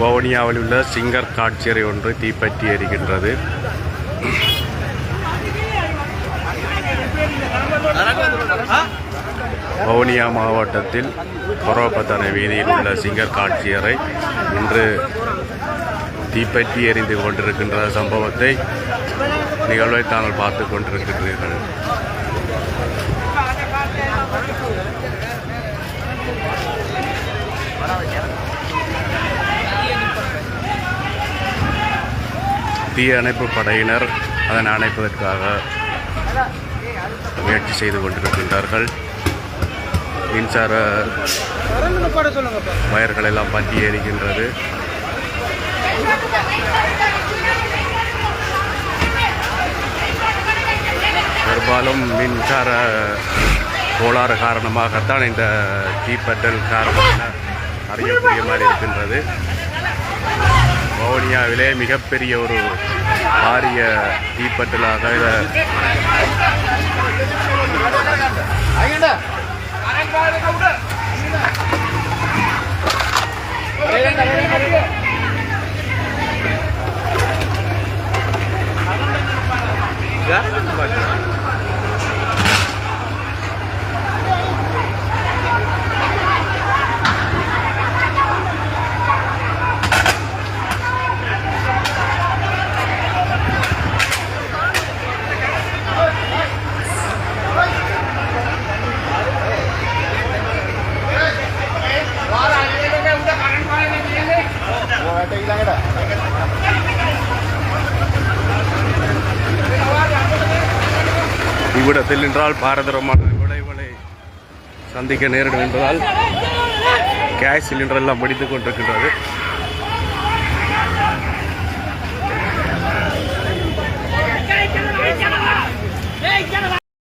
வவுனியாவில் உள்ள சிங்கர் காட்சியறை ஒன்று தீப்பற்றி எரிகின்றது. வவுனியா மாவட்டத்தில் கொரோபத்தனை வீதியில் உள்ள சிங்கர் காட்சியறை இன்று தீப்பற்றி எரிந்து கொண்டிருக்கின்ற சம்பவத்தை நிகழ்வை தாங்கள் பார்த்து கொண்டிருக்கின்றீர்கள். தீயணைப்பு படையினர் அதனை அணைப்பதற்காக முயற்சி செய்து கொண்டிருக்கின்றார்கள். மின்சார வயர்கள் எல்லாம் பற்றி ஏறுகின்றது. பெரும்பாலும் மின்சார கோளாறு காரணமாகத்தான் இந்த தீப்பற்றல் காரணமாக என அறியக்கூடிய மாதிரி இருக்கின்றது. வவுனியாவிலே மிகப்பெரிய ஒரு பாரிய தீப்பற்றலாக இதை இவ்விடத்தில் நின்றால் பாரதரமான விளைவுகளை சந்திக்க நேரிடும் என்பதால் கேஸ் சிலிண்டர் எல்லாம் முடித்து கொண்டிருக்கின்றது.